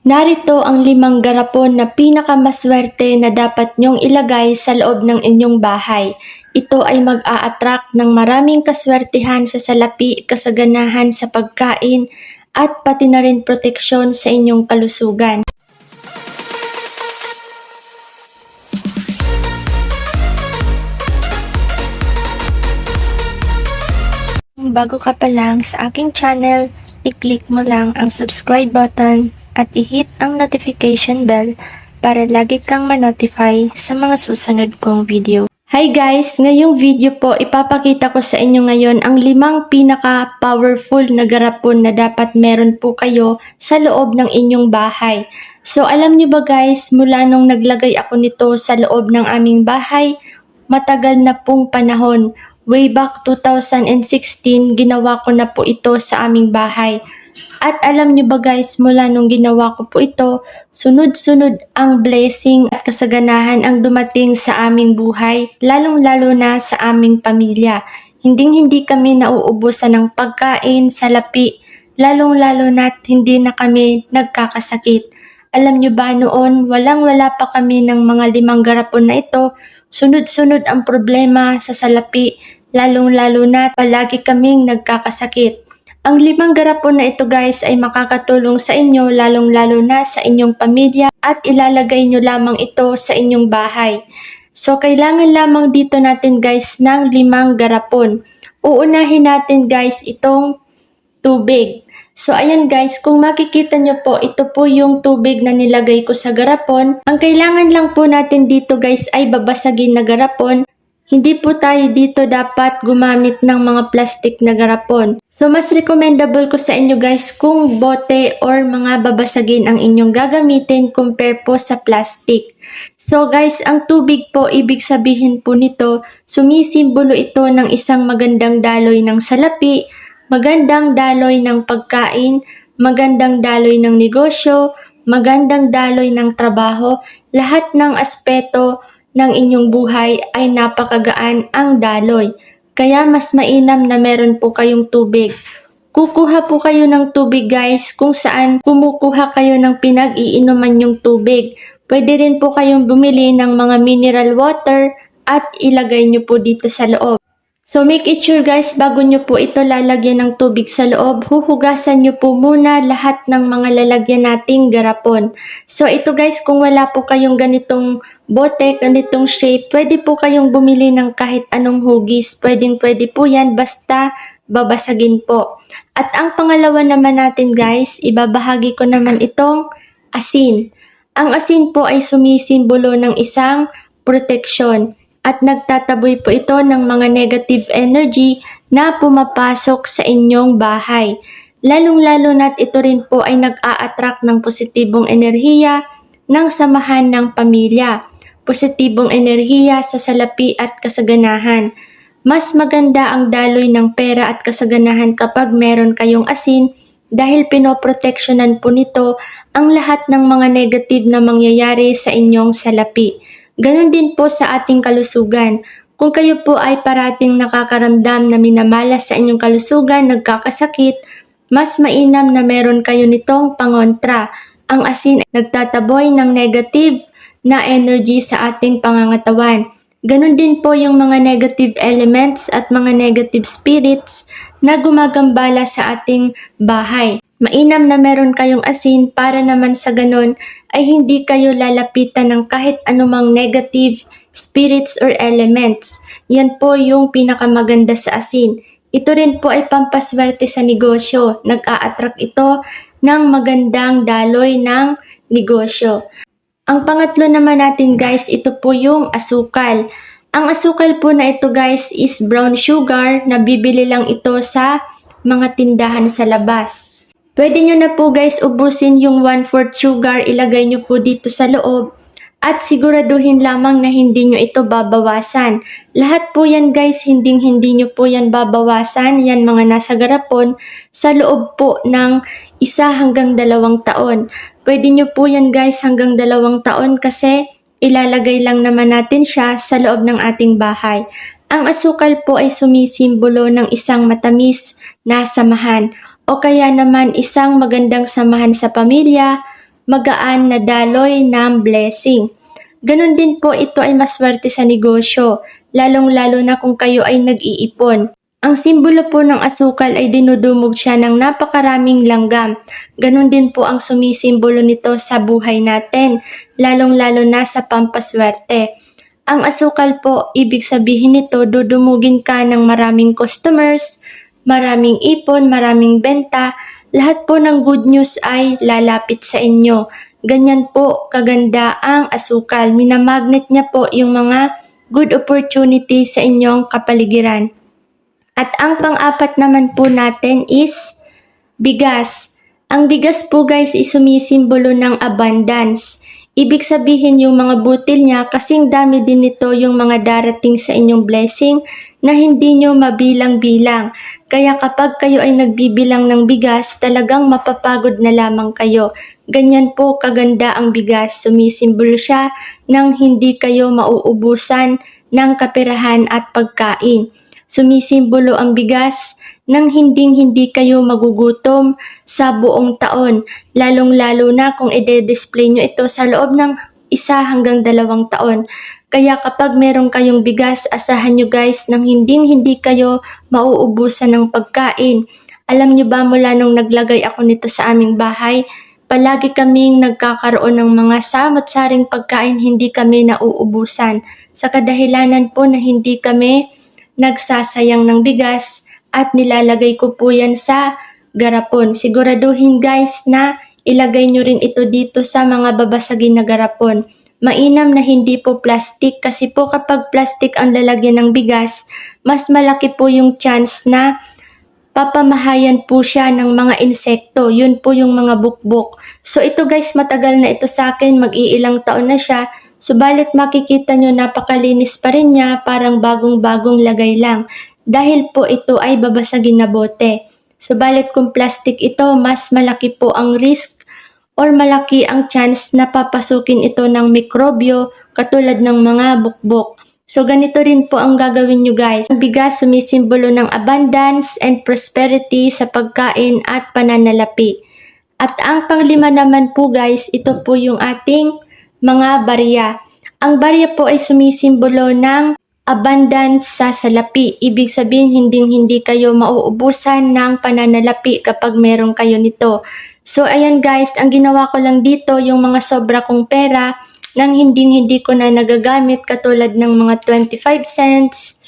Narito ang limang garapon na pinakamaswerte na dapat nyong ilagay sa loob ng inyong bahay. Ito ay mag-a-attract ng maraming kaswertihan sa salapi, kasaganahan sa pagkain, at pati na rin proteksyon sa inyong kalusugan. Bago ka pa lang sa aking channel, i-click mo lang ang subscribe button at i-hit ang notification bell para lagi kang ma-notify sa mga susunod kong video. Hi guys! Ngayong video po, ipapakita ko sa inyo ngayon ang limang pinaka-powerful na garapon na dapat meron po kayo sa loob ng inyong bahay. So alam nyo ba guys, mula nung naglagay ako nito sa loob ng aming bahay, matagal na pong panahon. Way back 2016, ginawa ko na po ito sa aming bahay. At alam nyo ba guys, mula nung ginawa ko po ito, sunod-sunod ang blessing at kasaganahan ang dumating sa aming buhay, lalong-lalo na sa aming pamilya. Hinding-hindi kami nauubusan ng pagkain, salapi, lalong-lalo na hindi na kami nagkakasakit. Alam nyo ba noon, walang-wala pa kami ng mga limang garapon na ito, sunod-sunod ang problema sa salapi, lalong-lalo na palagi kaming nagkakasakit. Ang limang garapon na ito guys ay makakatulong sa inyo lalong-lalo na sa inyong pamilya at ilalagay nyo lamang ito sa inyong bahay. So kailangan lamang dito natin guys ng limang garapon. Uunahin natin guys itong tubig. So ayan guys, kung makikita nyo po, ito po yung tubig na nilagay ko sa garapon. Ang kailangan lang po natin dito guys ay babasagin na garapon. Hindi po tayo dito dapat gumamit ng mga plastic na garapon. So mas recommendable ko sa inyo guys kung bote or mga babasagin ang inyong gagamitin compare po sa plastic. So guys, ang tubig po ibig sabihin po nito, sumisimbolo ito ng isang magandang daloy ng salapi, magandang daloy ng pagkain, magandang daloy ng negosyo, magandang daloy ng trabaho, lahat ng aspeto ng inyong buhay ay napakagaan ang daloy. Kaya mas mainam na meron po kayong tubig. Kukuha po kayo ng tubig guys kung saan kumukuha kayo ng pinag-iinuman yung tubig. Pwede rin po kayong bumili ng mga mineral water at ilagay nyo po dito sa loob. So make it sure guys, bago nyo po ito lalagyan ng tubig sa loob, huhugasan nyo po muna lahat ng mga lalagyan nating garapon. So ito guys, kung wala po kayong ganitong bote, ganitong shape, pwede po kayong bumili ng kahit anong hugis. Pwedeng pwede po yan, basta babasagin po. At ang pangalawa naman natin guys, ibabahagi ko naman itong asin. Ang asin po ay sumisimbolo ng isang proteksyon at nagtataboy po ito ng mga negative energy na pumapasok sa inyong bahay. Lalong-lalo na't ito rin po ay nag-a-attract ng positibong enerhiya ng samahan ng pamilya, positibong enerhiya sa salapi at kasaganahan. Mas maganda ang daloy ng pera at kasaganahan kapag meron kayong asin dahil pinoproteksyonan po nito ang lahat ng mga negative na mangyayari sa inyong salapi. Ganon din po sa ating kalusugan. Kung kayo po ay parating nakakaramdam na minamalas sa inyong kalusugan, nagkakasakit, mas mainam na meron kayo nitong pangontra. Ang asin ay nagtataboy ng negative na energy sa ating pangangatawan. Ganon din po yung mga negative elements at mga negative spirits na gumagambala sa ating bahay. Mainam na meron kayong asin para naman sa ganon ay hindi kayo lalapitan ng kahit anumang negative spirits or elements. Yan po yung pinakamaganda sa asin. Ito rin po ay pampaswerte sa negosyo. Nag-a-attract ito ng magandang daloy ng negosyo. Ang pangatlo naman natin guys, ito po yung asukal. Ang asukal po na ito guys is brown sugar na bibili lang ito sa mga tindahan sa labas. Pwede nyo na po guys ubusin yung 1/4 sugar, ilagay nyo po dito sa loob at siguraduhin lamang na hindi nyo ito babawasan. Lahat po yan guys, hindi hindi nyo po yan babawasan, yan mga nasa garapon, sa loob po ng isa hanggang dalawang taon. Pwede nyo po yan guys hanggang dalawang taon kasi ilalagay lang naman natin siya sa loob ng ating bahay. Ang asukal po ay sumisimbolo ng isang matamis na samahan o kaya naman isang magandang samahan sa pamilya, magaan na daloy ng blessing. Ganon din po ito ay maswerte sa negosyo, lalong-lalo na kung kayo ay nag-iipon. Ang simbolo po ng asukal ay dinudumog siya ng napakaraming langgam. Ganon din po ang sumisimbolo nito sa buhay natin, lalong-lalo na sa pampaswerte. Ang asukal po, ibig sabihin nito, dudumugin ka ng maraming customers, maraming ipon, maraming benta, lahat po ng good news ay lalapit sa inyo. Ganyan po kaganda ang asukal. Minamagnet niya po yung mga good opportunity sa inyong kapaligiran. At ang pang-apat naman po natin is bigas. Ang bigas po guys is sumisimbolo ng abundance. Ibig sabihin yung mga butil niya kasing dami din nito yung mga darating sa inyong blessing na hindi nyo mabilang-bilang. Kaya kapag kayo ay nagbibilang ng bigas, talagang mapapagod na lamang kayo. Ganyan po kaganda ang bigas. Sumisimbolo siya ng hindi kayo mauubusan ng kapirahan at pagkain. Sumisimbolo ang bigas nang hinding-hindi kayo magugutom sa buong taon, lalong-lalo na kung ide-display nyo ito sa loob ng isa hanggang dalawang taon. Kaya kapag meron kayong bigas, asahan nyo guys nang hinding-hindi kayo mauubusan ng pagkain. Alam nyo ba mula nung naglagay ako nito sa aming bahay, palagi kaming nagkakaroon ng mga samot-saring pagkain, hindi kami nauubusan. Sa kadahilanan po na hindi kami nagsasayang ng bigas at nilalagay ko po yan sa garapon. Siguraduhin guys na ilagay nyo rin ito dito sa mga babasagin na garapon. Mainam na hindi po plastic kasi po kapag plastic ang lalagyan ng bigas, mas malaki po yung chance na papamahayan po siya ng mga insekto. Yun po yung mga bukbok. So ito guys, matagal na ito sa akin. Mag-iilang taon na siya. Subalit makikita nyo napakalinis pa rin niya, parang bagong-bagong lagay lang. Dahil po ito ay babasagin na bote. Subalit kung plastic ito, mas malaki po ang risk or malaki ang chance na papasukin ito ng mikrobyo katulad ng mga bukbok. So ganito rin po ang gagawin nyo guys. Ang bigas sumisimbolo ng abundance and prosperity sa pagkain at pananalapi. At ang panglima naman po guys, ito po yung ating mga barya. Ang barya po ay sumisimbolo ng abundance sa salapi. Ibig sabihin, hindi-hindi kayo mauubusan ng pananalapi kapag meron kayo nito. So, ayan guys, ang ginawa ko lang dito, yung mga sobra kong pera, nang hindi-hindi ko na nagagamit, katulad ng mga 25 cents,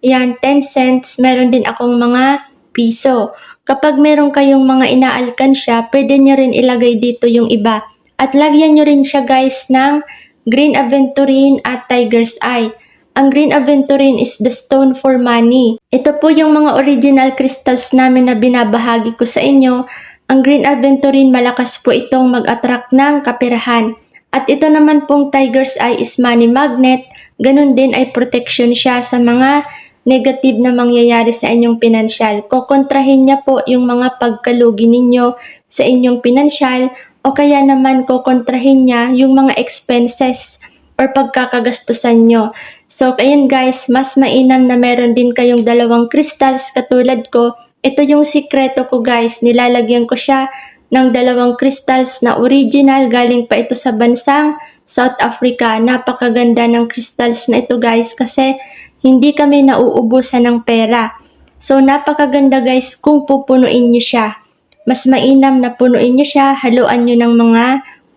yan, 10 cents, meron din akong mga piso. Kapag meron kayong mga inaalkansya, pwede nyo rin ilagay dito yung iba. At lagyan nyo rin siya guys ng Green Aventurine at Tiger's Eye. Ang Green Aventurine is the stone for money. Ito po yung mga original crystals namin na binabahagi ko sa inyo. Ang Green Aventurine malakas po itong mag-attract ng kapirahan. At ito naman pong Tiger's Eye is money magnet. Ganun din ay protection siya sa mga negative na mangyayari sa inyong pinansyal. Kokontrahin niya po yung mga pagkalugi ninyo sa inyong pinansyal o kaya naman kokontrahin niya yung mga expenses or pagkakagastusan nyo. So, ayan guys, mas mainam na meron din kayong dalawang crystals katulad ko. Ito yung sikreto ko guys, nilalagyan ko siya ng dalawang crystals na original galing pa ito sa bansang South Africa. Napakaganda ng crystals na ito guys kasi hindi kami nauubusan ng pera. So, napakaganda guys kung pupunuin nyo siya. Mas mainam na punuin nyo siya, haluan nyo ng mga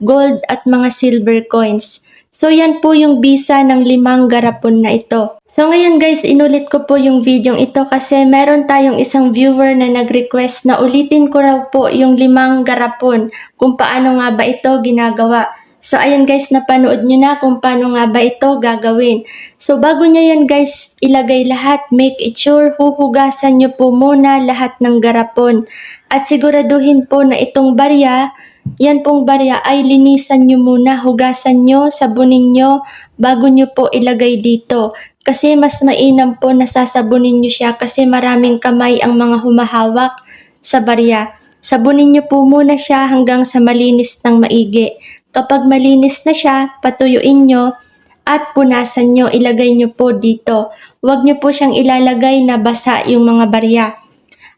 gold at mga silver coins. So yan po yung bisa ng limang garapon na ito. So ngayon guys, inulit ko po yung video ito kasi meron tayong isang viewer na nag-request na ulitin ko raw po yung limang garapon kung paano nga ba ito ginagawa. So ayan guys, napanood nyo na kung paano nga ba ito gagawin. So bago nyo yan guys ilagay lahat, make it sure huhugasan nyo po muna lahat ng garapon. At siguraduhin po na itong barya yan pong barya ay linisan nyo muna, hugasan nyo, sabunin nyo bago nyo po ilagay dito. Kasi mas mainam po na sasabunin nyo siya kasi maraming kamay ang mga humahawak sa barya. Sabunin nyo po muna siya hanggang sa malinis ng maigi. Kapag malinis na siya, patuyuin nyo at punasan nyo, ilagay nyo po dito. Huwag nyo po siyang ilalagay na basa yung mga barya.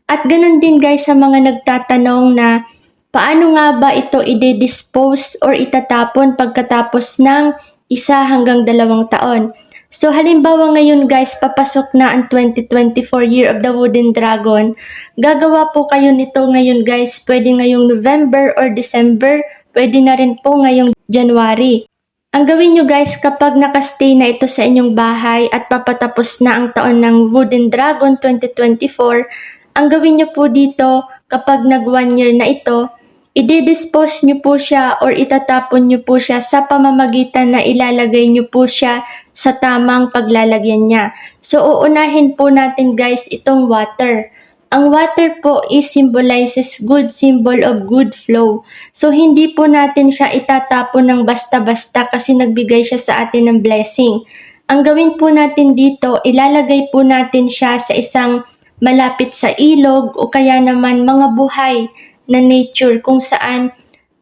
At ganun din guys sa mga nagtatanong na Paano nga ba ito ide-dispose or itatapon pagkatapos ng isa hanggang dalawang taon? So halimbawa ngayon guys, papasok na ang 2024 Year of the Wooden Dragon. Gagawa po kayo nito ngayon guys, pwede ngayong November or December, pwede na rin po ngayong January. Ang gawin nyo guys kapag nakastay na ito sa inyong bahay at papatapos na ang taon ng Wooden Dragon 2024, ang gawin nyo po dito kapag nag one year na ito, i-dispose nyo po siya or itatapon nyo po siya sa pamamagitan na ilalagay nyo po siya sa tamang paglalagyan niya. So uunahin po natin guys itong water. Ang water po is symbolizes good symbol of good flow. So hindi po natin siya itatapon ng basta-basta kasi nagbigay siya sa atin ng blessing. Ang gawin po natin dito, ilalagay po natin siya sa isang malapit sa ilog o kaya naman mga buhay na nature kung saan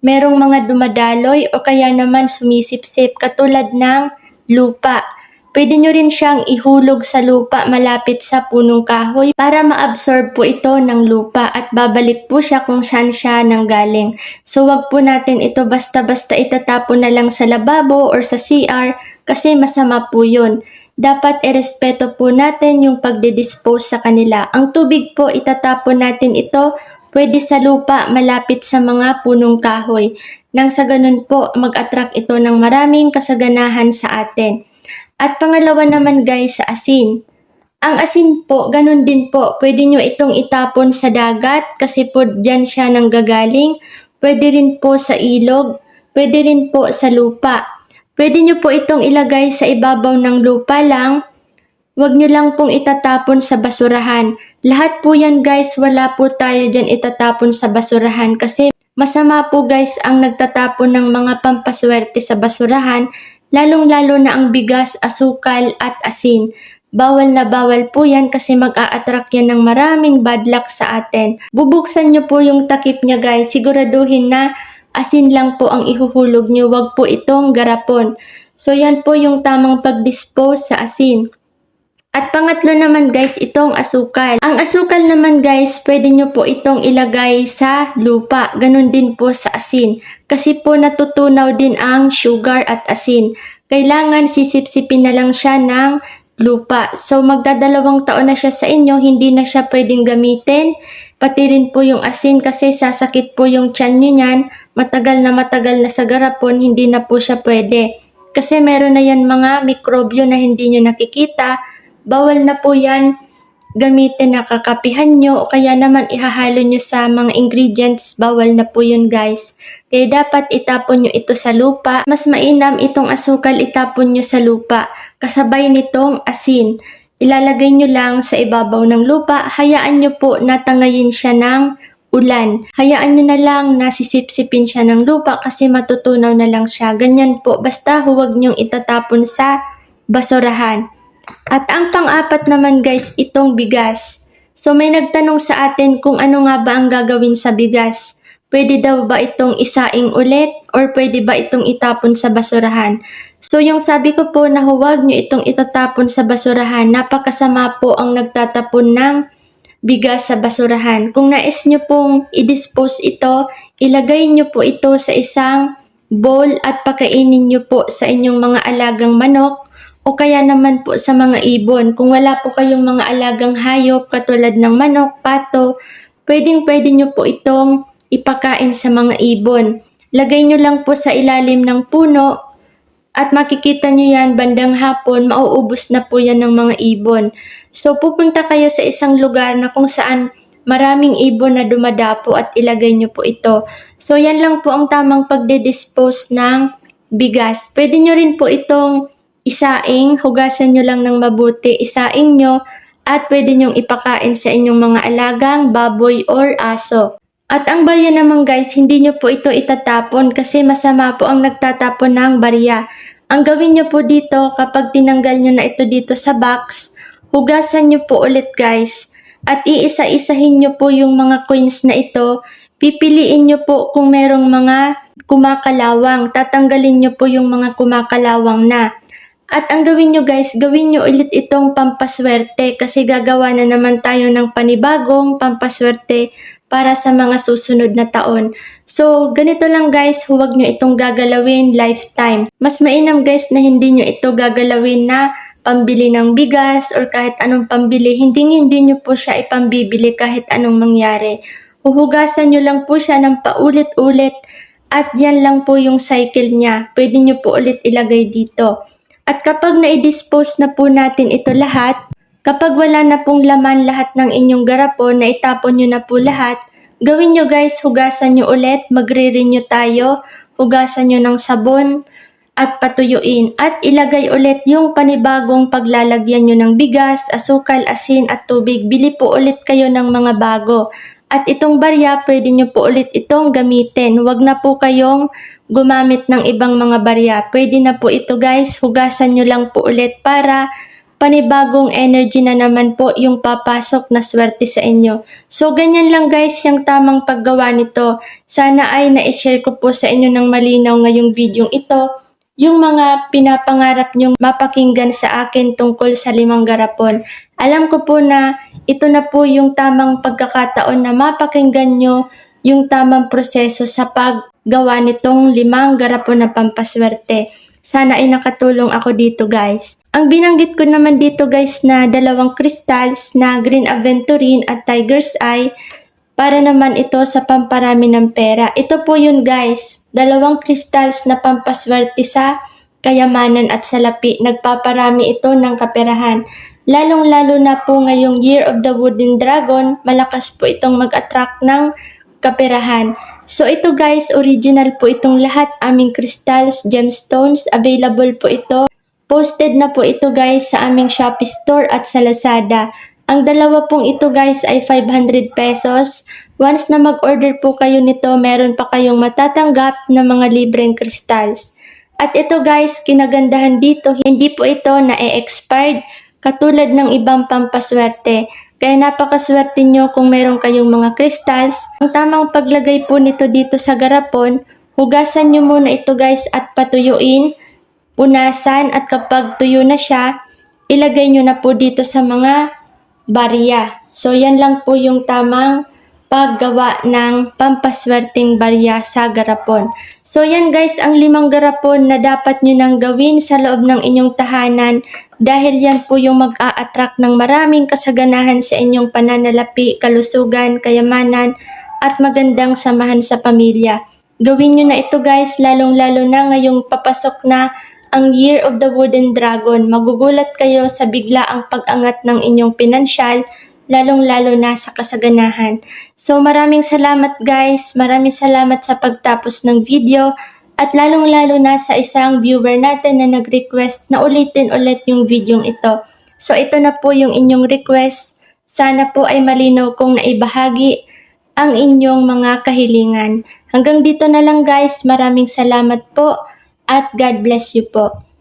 merong mga dumadaloy o kaya naman sumisipsip katulad ng lupa. Pwede nyo rin siyang ihulog sa lupa malapit sa punong kahoy para ma-absorb po ito ng lupa at babalik po siya kung saan siya nanggaling. So wag po natin ito basta-basta itatapon na lang sa lababo or sa CR kasi masama po yun. Dapat irespeto po natin yung pagde-dispose sa kanila. Ang tubig po itatapon natin ito pwede sa lupa malapit sa mga punong kahoy. Nang sa ganun po mag-attract ito ng maraming kasaganahan sa atin. At pangalawa naman guys, sa asin. Ang asin po, ganun din po. Pwede nyo itong itapon sa dagat kasi po dyan siya nanggagaling. Pwede rin po sa ilog. Pwede rin po sa lupa. Pwede nyo po itong ilagay sa ibabaw ng lupa lang. Huwag nyo lang pong itatapon sa basurahan. Lahat po yan guys, wala po tayo dyan itatapon sa basurahan kasi masama po guys ang nagtatapon ng mga pampaswerte sa basurahan lalong-lalo na ang bigas, asukal at asin. Bawal na bawal po yan kasi mag-a-attract yan ng maraming bad luck sa atin. Bubuksan nyo po yung takip niya guys. Siguraduhin na asin lang po ang ihuhulog nyo. Wag po itong garapon. So yan po yung tamang pag-dispose sa asin. At pangatlo naman guys, itong asukal. Ang asukal naman guys, pwede nyo po itong ilagay sa lupa. Ganon din po sa asin. Kasi po natutunaw din ang sugar at asin. Kailangan sisipsipin na lang siya ng lupa. So magdadalawang taon na siya sa inyo, hindi na siya pwedeng gamitin. Pati rin po yung asin kasi sasakit po yung tiyan nyo niyan. Matagal na matagal na sa garapon, hindi na po siya pwede. Kasi meron na yan mga mikrobyo na hindi nyo nakikita bawal na po yan gamitin na kakapihan nyo o kaya naman ihahalo nyo sa mga ingredients, bawal na po yun guys. Kaya dapat itapon nyo ito sa lupa. Mas mainam itong asukal itapon nyo sa lupa. Kasabay nitong asin. Ilalagay nyo lang sa ibabaw ng lupa. Hayaan nyo po natangayin siya ng ulan. Hayaan nyo na lang na sisipsipin siya ng lupa kasi matutunaw na lang siya. Ganyan po. Basta huwag nyong itatapon sa basurahan. At ang pang-apat naman guys, itong bigas. So may nagtanong sa atin kung ano nga ba ang gagawin sa bigas. Pwede daw ba itong isaing ulit or pwede ba itong itapon sa basurahan? So yung sabi ko po na huwag nyo itong itatapon sa basurahan, napakasama po ang nagtatapon ng bigas sa basurahan. Kung nais nyo pong i-dispose ito, ilagay nyo po ito sa isang bowl at pakainin nyo po sa inyong mga alagang manok o kaya naman po sa mga ibon. Kung wala po kayong mga alagang hayop katulad ng manok, pato, pwedeng pwede nyo po itong ipakain sa mga ibon. Lagay nyo lang po sa ilalim ng puno at makikita nyo yan bandang hapon, mauubos na po yan ng mga ibon. So pupunta kayo sa isang lugar na kung saan maraming ibon na dumadapo at ilagay nyo po ito. So yan lang po ang tamang pagde-dispose ng bigas. Pwede nyo rin po itong isaing, hugasan nyo lang ng mabuti, isaing nyo, at pwede nyong ipakain sa inyong mga alagang baboy or aso. At ang barya naman guys, hindi nyo po ito itatapon kasi masama po ang nagtatapon ng barya. Ang gawin nyo po dito kapag tinanggal nyo na ito dito sa box, hugasan nyo po ulit guys. At iisa-isahin nyo po yung mga coins na ito. Pipiliin nyo po kung merong mga kumakalawang. Tatanggalin nyo po yung mga kumakalawang na. At ang gawin nyo guys, gawin nyo ulit itong pampaswerte kasi gagawa na naman tayo ng panibagong pampaswerte para sa mga susunod na taon. So, ganito lang guys, huwag nyo itong gagalawin lifetime. Mas mainam guys na hindi nyo ito gagalawin na pambili ng bigas or kahit anong pambili. Hindi hindi nyo po siya ipambibili kahit anong mangyari. Huhugasan nyo lang po siya ng paulit-ulit at yan lang po yung cycle niya. Pwede nyo po ulit ilagay dito. At kapag na-dispose na po natin ito lahat, kapag wala na pong laman lahat ng inyong garapon na itapon nyo na po lahat, gawin nyo guys, hugasan nyo ulit, magre-renew tayo, hugasan nyo ng sabon at patuyuin at ilagay ulit yung panibagong paglalagyan nyo ng bigas, asukal, asin at tubig. Bili po ulit kayo ng mga bago. At itong barya, pwede nyo po ulit itong gamitin. Huwag na po kayong gumamit ng ibang mga barya. Pwede na po ito guys, hugasan nyo lang po ulit para panibagong energy na naman po yung papasok na swerte sa inyo. So, ganyan lang guys yung tamang paggawa nito. Sana ay na-share ko po sa inyo ng malinaw ngayong video ito yung mga pinapangarap nyong mapakinggan sa akin tungkol sa limang garapon. Alam ko po na ito na po yung tamang pagkakataon na mapakinggan nyo yung tamang proseso sa paggawa nitong limang garapon na pampaswerte. Sana ay nakatulong ako dito guys. Ang binanggit ko naman dito guys na dalawang crystals na Green Aventurine at Tiger's Eye para naman ito sa pamparami ng pera. Ito po yun guys, dalawang crystals na pampaswerte sa kayamanan at salapi. Nagpaparami ito ng kaperahan. Lalong-lalo na po ngayong Year of the Wooden Dragon, malakas po itong mag-attract ng kaperahan. So ito guys, original po itong lahat aming crystals, gemstones, available po ito. Posted na po ito guys sa aming Shopee store at sa Lazada. Ang dalawa pong ito guys ay 500 pesos. Once na mag-order po kayo nito, meron pa kayong matatanggap na mga libreng crystals. At ito guys, kinagandahan dito, hindi po ito na-expired katulad ng ibang pampaswerte. Kaya napakaswerte nyo kung meron kayong mga crystals. Ang tamang paglagay po nito dito sa garapon, hugasan nyo muna ito guys at patuyuin, punasan at kapag tuyo na siya, ilagay nyo na po dito sa mga barya. So yan lang po yung tamang paggawa ng pampaswerteng barya sa garapon. So yan guys, ang limang garapon na dapat nyo nang gawin sa loob ng inyong tahanan dahil yan po yung mag-a-attract ng maraming kasaganahan sa inyong pananalapi, kalusugan, kayamanan, at magandang samahan sa pamilya. Gawin nyo na ito guys, lalong-lalo na ngayong papasok na ang Year of the Wooden Dragon. Magugulat kayo sa bigla ang pag-angat ng inyong pinansyal, lalong-lalo na sa kasaganahan. So maraming salamat guys, maraming salamat sa pagtapos ng video at lalong-lalo na sa isang viewer natin na nag-request na ulitin ulit yung video ito. So ito na po yung inyong request. Sana po ay malinaw kong naibahagi ang inyong mga kahilingan. Hanggang dito na lang guys, maraming salamat po at God bless you po.